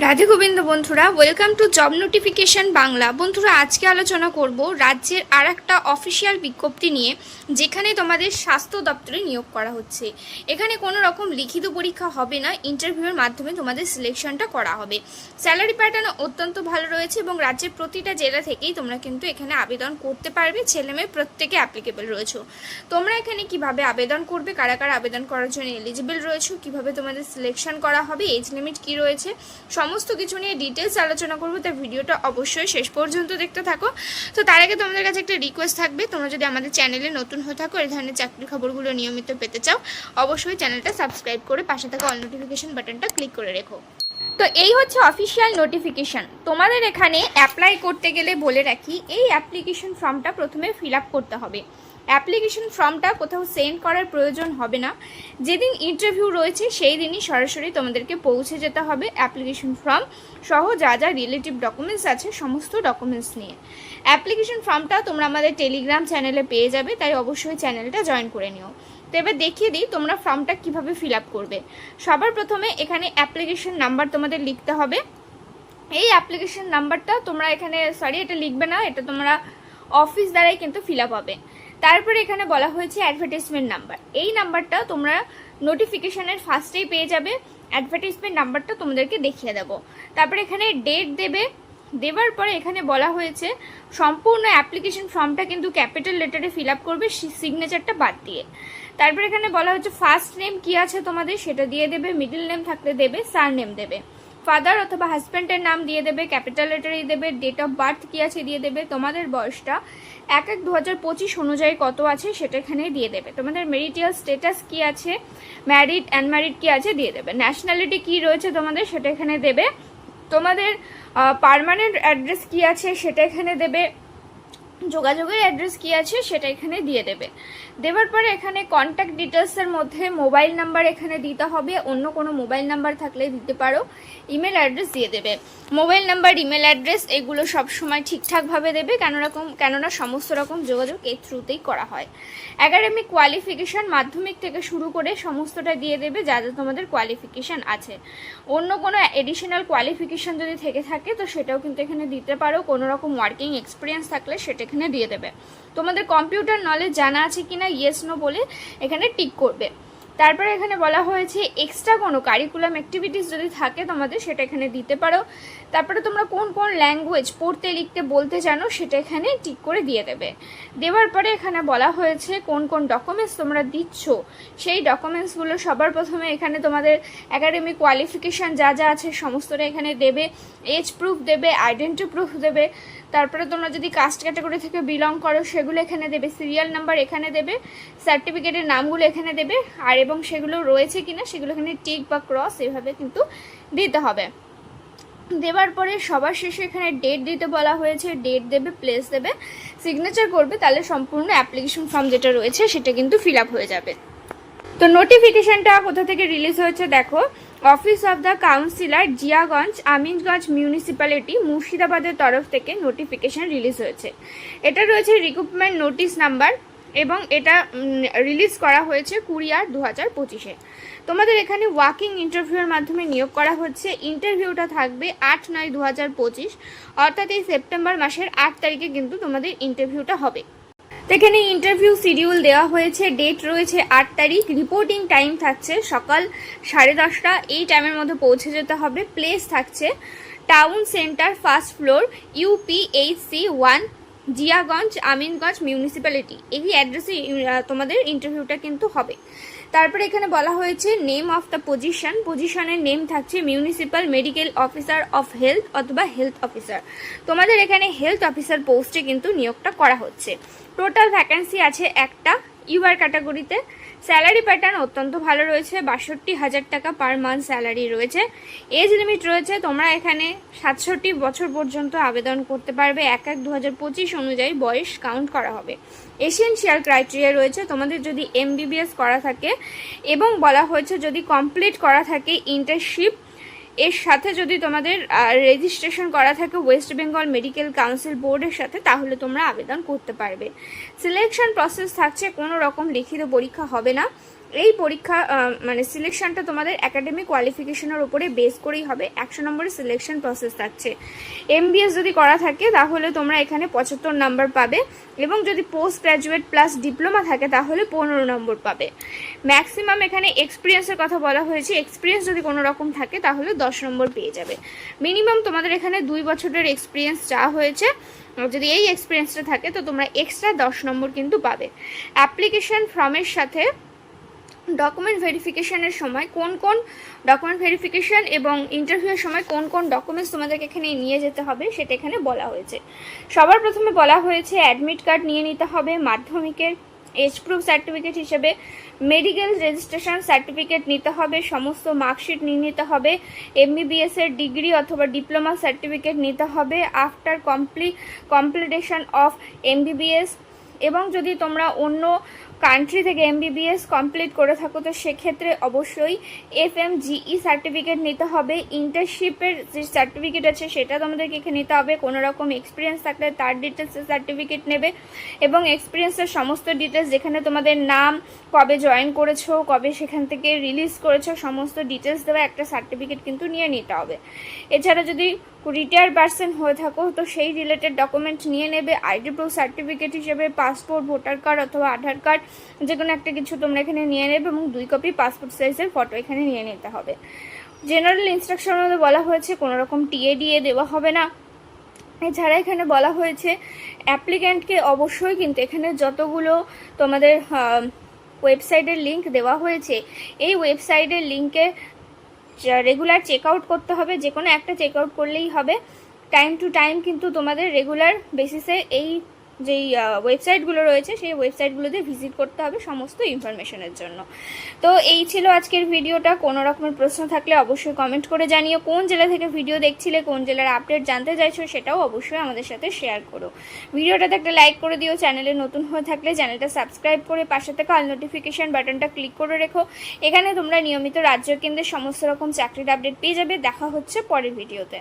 রাধে গোবিন্দ, বন্ধুরা welcome to job notification Bangla. বন্ধুরা, আজকে আলোচনা করব রাজ্যের আর একটা অফিসিয়াল বিজ্ঞপ্তি নিয়ে, যেখানে তোমাদের স্বাস্থ্য দপ্তরে নিয়োগ করা হচ্ছে। এখানে কোনো রকম লিখিত পরীক্ষা হবে না ইন্টারভিউয়ের মাধ্যমে তোমাদের সিলেকশনটা করা হবে। স্যালারি প্যাটার্ন অত্যন্ত ভালো রয়েছে এবং রাজ্যের প্রতিটা জেলা থেকেই তোমরা কিন্তু এখানে আবেদন করতে পারবে, ছেলে মেয়ে প্রত্যেকে অ্যাপ্লিকেবল রয়েছে। তোমরা এখানে কীভাবে আবেদন করবে, কারা কারা আবেদন করার জন্য এলিজিবল রয়েছে, কীভাবে তোমাদের সিলেকশন করা হবে এজ লিমিট কি রয়েছে সমস্ত কিছু নিয়ে ডিটেলস আলোচনা করব, তাই ভিডিওটা অবশ্যই শেষ পর্যন্ত দেখতে থাকো। তো তার আগে তোমাদের কাছে একটা রিকোয়েস্ট থাকবে, তোমরা যদি আমাদের চ্যানেলে নতুন হয়ে থাকো, এই ধরনের চাকরির খবরগুলো নিয়মিত পেতে চাও, অবশ্যই চ্যানেলটা সাবস্ক্রাইব করে পাশে থাকা অল নোটিফিকেশন বাটনটা ক্লিক করে রেখো। তো এই হচ্ছে অফিসিয়াল নোটিফিকেশন তোমাদের এখানে অ্যাপ্লাই করতে গেলে বলে রাখি, এই অ্যাপ্লিকেশন ফর্মটা প্রথমে ফিল করতে হবে। অ্যাপ্লিকেশন ফর্মটা কোথাও সেন্ড করার প্রয়োজন হবে না। যেদিন ইন্টারভিউ রয়েছে, সেই দিনই সরাসরি তোমাদেরকে পৌঁছে যেতে হবে অ্যাপ্লিকেশন ফর্ম সহ যা যা রিলেটিভ ডকুমেন্টস আছে, সমস্ত ডকুমেন্টস নিয়ে। অ্যাপ্লিকেশন ফর্মটা তোমরা আমাদের টেলিগ্রাম চ্যানেলে পেয়ে যাবে, তাই অবশ্যই চ্যানেলটা জয়েন করে নিও। তো এবার দেখিয়ে দিই তোমরা ফর্মটা কীভাবে ফিল করবে। সবার প্রথমে এখানে অ্যাপ্লিকেশন নাম্বার তোমাদের লিখতে হবে। এই অ্যাপ্লিকেশন নাম্বারটা তোমরা এখানে সরি এটা লিখবে না, এটা তোমরা অফিস দ্বারাই কিন্তু ফিল হবে। তারপরে এখানে বলা হয়েছে অ্যাডভার্টাইজমেন্ট নাম্বার এই নাম্বারটা তোমরা নোটিফিকেশনের ফার্স্টেই পেয়ে যাবে। অ্যাডভার্টাইজমেন্ট নাম্বারটা তোমাদেরকে দেখিয়ে দেবো। তারপরে এখানে ডেট দেবে। দেওয়ার পরে এখানে বলা হয়েছে, সম্পূর্ণ অ্যাপ্লিকেশন ফর্মটা কিন্তু ক্যাপিটাল লেটারে ফিল আপ করবে সিগনেচারটা বাদ দিয়ে। তারপরে এখানে বলা হচ্ছে ফার্স্ট নেম কি আছে তোমাদের সেটা দিয়ে দেবে মিডল নেম থাকলে দেবে সার নেম দেবে। ফাদার অথবা হাজব্যান্ডের নাম দিয়ে দেবে, ক্যাপিটাল লেটারই দেবে, ডেট অফ বার্থ কী আছে দিয়ে দেবে, তোমাদের বয়সটা এক এক দু হাজার পঁচিশ অনুযায়ী কত আছে সেটা এখানে দিয়ে দেবে। তোমাদের মেরিটিয়াল স্টেটাস কি আছে ম্যারিড অ্যানম্যারিড কি আছে দিয়ে দেবে। ন্যাশনালিটি কি রয়েছে তোমাদের সেটা এখানে দেবে। তোমাদের পারমানেন্ট অ্যাড্রেস কি আছে সেটা এখানে দেবে। যোগাযোগের অ্যাড্রেস কি আছে সেটা এখানে দিয়ে দেবে। দেওয়ার পরে এখানে কন্ট্যাক্ট ডিটেলসের মধ্যে মোবাইল নাম্বার এখানে দিতে হবে, অন্য কোনো মোবাইল নাম্বার থাকলে দিতে পারো ইমেল অ্যাড্রেস দিয়ে দেবে। মোবাইল নাম্বার ইমেল অ্যাড্রেস এগুলো সব সময় ঠিকঠাকভাবে দেবে, কেন রকম, কেননা সমস্ত রকম যোগাযোগ এর থ্রুতেই করা হয়। একাডেমিক কোয়ালিফিকেশান মাধ্যমিক থেকে শুরু করে সমস্তটা দিয়ে দেবে, যা যা তোমাদের কোয়ালিফিকেশান আছে। অন্য কোনো এডিশনাল কোয়ালিফিকেশান যদি থেকে থাকে, তো সেটাও কিন্তু এখানে দিতে পারো। কোনো রকম ওয়ার্কিং এক্সপিরিয়েন্স থাকলে সেটা এখানে দিয়ে দেবে। তোমাদের কম্পিউটার নলেজ জানা আছে কিনা ইয়েস নো বলে এখানে টিক করবে। তারপরে এখানে বলা হয়েছে এক্সট্রা কোনো কারিকুলাম অ্যাক্টিভিটিস যদি থাকে তোমাদের সেটা এখানে দিতে পারো। তারপরে তোমরা কোন কোন ল্যাঙ্গুয়েজ পড়তে, লিখতে, বলতে জানো সেটা এখানে টিক করে দিয়ে দেবে। দেওয়ার পরে এখানে বলা হয়েছে কোন কোন ডকুমেন্টস তোমরা দিচ্ছ। সেই ডকুমেন্টসগুলো সবার প্রথমে এখানে তোমাদের একাডেমিক কোয়ালিফিকেশান যা যা আছে সমস্তটা এখানে দেবে। এজ প্রুফ দেবে আইডেন্টি প্রুফ দেবে। তারপরে তোমরা যদি কাস্ট ক্যাটাগরি থেকে বিলং করো, সেগুলো এখানে দেবে সিরিয়াল নাম্বার এখানে দেবে সার্টিফিকেটের নামগুলো এখানে দেবে, আর এবং সেগুলো রয়েছে কিনা সেগুলো এখানে টিক বা ক্রস এভাবে কিন্তু দিতে হবে। দেওয়ার পরে সবার শেষে এখানে ডেট দিতে বলা হয়েছে ডেট দেবে প্লেস দেবে সিগনেচার করবে, তাহলে সম্পূর্ণ অ্যাপ্লিকেশন ফর্ম যেটা রয়েছে সেটা কিন্তু ফিল হয়ে যাবে। তো নোটিফিকেশানটা কোথা থেকে রিলিজ হয়েছে দেখো office of the councillor Jiaganj Aminganj municipality মুর্শিদাবাদের তরফ থেকে নোটিফিকেশন রিলিজ হয়েছে। এটা রয়েছে রিক্রুটমেন্ট নোটিশ নাম্বার এবং এটা রিলিজ করা হয়েছে কুড়ি দু হাজার পঁচিশে। তোমাদের এখানে ওয়াকিং ইন্টারভিউয়ের মাধ্যমে নিয়োগ করা হচ্ছে। ইন্টারভিউটা থাকবে আট নয় দু হাজার পঁচিশ, অর্থাৎ এই সেপ্টেম্বর মাসের আট তারিখে কিন্তু তোমাদের ইন্টারভিউটা হবে। এখানে ইন্টারভিউ শিডিউল দেওয়া হয়েছে ডেট রয়েছে আট তারিখ রিপোর্টিং টাইম থাকছে সকাল সাড়ে দশটা, এই টাইমের মধ্যে পৌঁছে যেতে হবে প্লেস থাকছে town centre first floor UPHC one Jiaganj, Aminganj municipality এই অ্যাড্রেসে তোমাদের ইন্টারভিউটা কিন্তু হবে। তারপরে এখানে বলা হয়েছে নেম অফ দ্য পজিশন পজিশনের নেম থাকছে municipal medical officer of health অথবা হেলথ অফিসার তোমাদের এখানে হেলথ অফিসার পোস্টে কিন্তু নিয়োগটা করা হচ্ছে। টোটাল ভ্যাকেন্সি আছে একটা। ইউআর ক্যাটাগরিতে স্যালারি প্যাটার্ন অত্যন্ত ভালো রয়েছে, বাষট্টি হাজার টাকা পার মান্থ স্যালারি রয়েছে। এজ লিমিট রয়েছে, তোমরা এখানে সাতষট্টি বছর পর্যন্ত আবেদন করতে পারবে, এক এক দু অনুযায়ী বয়স কাউন্ট করা হবে। এসেনশিয়াল ক্রাইটেরিয়া রয়েছে, তোমাদের যদি এমবিবিএস করা থাকে এবং বলা হয়েছে যদি কমপ্লিট করা থাকে ইন্টার্নশিপ এর সাথে যদি তোমাদের রেজিস্ট্রেশন করা থাকে ওয়েস্ট বেঙ্গল মেডিকেল কাউন্সিল বোর্ডের সাথে, তাহলে তোমরা আবেদন করতে পারবে। সিলেকশন প্রসেস থাকছে, কোনো রকম লিখিত পরীক্ষা হবে না। এই পরীক্ষা মানে সিলেকশনটা তোমাদের একাডেমিক কোয়ালিফিকেশনের উপরে বেস করেই হবে। একশো নম্বরের সিলেকশন প্রসেস থাকছে। এমবিএস যদি করা থাকে, তাহলে তোমরা এখানে পঁচাত্তর নম্বর পাবে এবং যদি পোস্ট গ্র্যাজুয়েট প্লাস ডিপ্লোমা থাকে, তাহলে পনেরো নম্বর পাবে। ম্যাক্সিমাম এখানে এক্সপিরিয়েন্সের কথা বলা হয়েছে। এক্সপিরিয়েন্স যদি কোনো রকম থাকে, তাহলে দশ নম্বর পেয়ে যাবে। মিনিমাম তোমাদের এখানে দুই বছরের এক্সপিরিয়েন্স চাওয়া হয়েছে। যদি এই এক্সপিরিয়েন্সটা থাকে, তো তোমরা এক্সট্রা দশ নম্বর কিন্তু পাবে। অ্যাপ্লিকেশন ফর্মের সাথে ডকুমেন্ট ভেরিফিকেশানের সময় কোন কোন ডকুমেন্ট ভেরিফিকেশন এবং ইন্টারভিউয়ের সময় কোন কোন ডকুমেন্টস তোমাদেরকে এখানে নিয়ে যেতে হবে সেটা এখানে বলা হয়েছে। সবার প্রথমে বলা হয়েছে অ্যাডমিট কার্ড নিয়ে নিতে হবে, মাধ্যমিকের এজ প্রুফ সার্টিফিকেট হিসেবে মেডিকেল রেজিস্ট্রেশন সার্টিফিকেট নিতে হবে, সমস্ত মার্কশিট নিয়ে নিতে হবে এমবিবিএস এর ডিগ্রি অথবা ডিপ্লোমা সার্টিফিকেট নিতে হবে after compli completion of MBBS এবং যদি তোমরা অন্য কান্ট্রি থেকে এমবিবিএস কমপ্লিট করে থাকো, তো সেক্ষেত্রে অবশ্যই এফ এম জিই সার্টিফিকেট নিতে হবে। ইন্টার্নশিপের যে সার্টিফিকেট আছে, সেটা তোমাদেরকে এখানে নিতে হবে। কোনো রকম এক্সপিরিয়েন্স থাকলে তার ডিটেলসের সার্টিফিকেট নেবে এবং এক্সপিরিয়েন্সের সমস্ত ডিটেলস যেখানে তোমাদের নাম, কবে জয়েন করেছ, কবে সেখান থেকে রিলিজ করেছ, সমস্ত ডিটেলস দেওয়া একটা সার্টিফিকেট কিন্তু নিয়ে নিতে হবে। এছাড়া যদি রিটায়ার পার্সন হয়ে থাকো, তো সেই রিলেটেড ডকুমেন্ট নিয়ে নেবে আইডি প্রুফ সার্টিফিকেট হিসেবে পাসপোর্ট ভোটার কার্ড অথবা আধার কার্ড যে কোনো একটা কিছু তোমরা এখানে নিয়ে নেবে এবং দুই কপি পাসপোর্ট সাইজের ফটো এখানে নিয়ে নিতে হবে। জেনারেল ইনস্ট্রাকশন মধ্যে বলা হয়েছে, কোনো রকম টিএ ডিএ দেওয়া হবে না। এছাড়া এখানে বলা হয়েছে অ্যাপ্লিক্যান্টকে অবশ্যই কিন্তু এখানে যতগুলো তোমাদের ওয়েবসাইটের লিংক দেওয়া হয়েছে, এই ওয়েবসাইটের লিঙ্কে রেগুলার চেক আউট করতে হবে যে কোনো একটা চেক আউট করলেই হবে। টাইম টু টাইম কিন্তু তোমাদের রেগুলার বেসিসে এই যেই ওয়েবসাইটগুলো রয়েছে, সেই ওয়েবসাইটগুলোতে ভিজিট করতে হবে সমস্ত ইনফরমেশনের জন্য। তো এই ছিল আজকের ভিডিওটা। কোনো রকমের প্রশ্ন থাকলে অবশ্যই কমেন্ট করে জানিও। কোন জেলা থেকে ভিডিও দেখছিলে, কোন জেলার আপডেট জানতে চাইছো, সেটাও অবশ্যই আমাদের সাথে শেয়ার করো। ভিডিওটাতে একটা লাইক করে দিও। চ্যানেলে নতুন হয়ে থাকলে চ্যানেলটা সাবস্ক্রাইব করে পাশে থাকা অল নোটিফিকেশন বাটনটা ক্লিক করে রেখো। এখানে তোমরা নিয়মিত রাজ্য কেন্দ্রের সমস্ত রকম চাকরির আপডেট পেয়ে যাবে। দেখা হচ্ছে পরের ভিডিওতে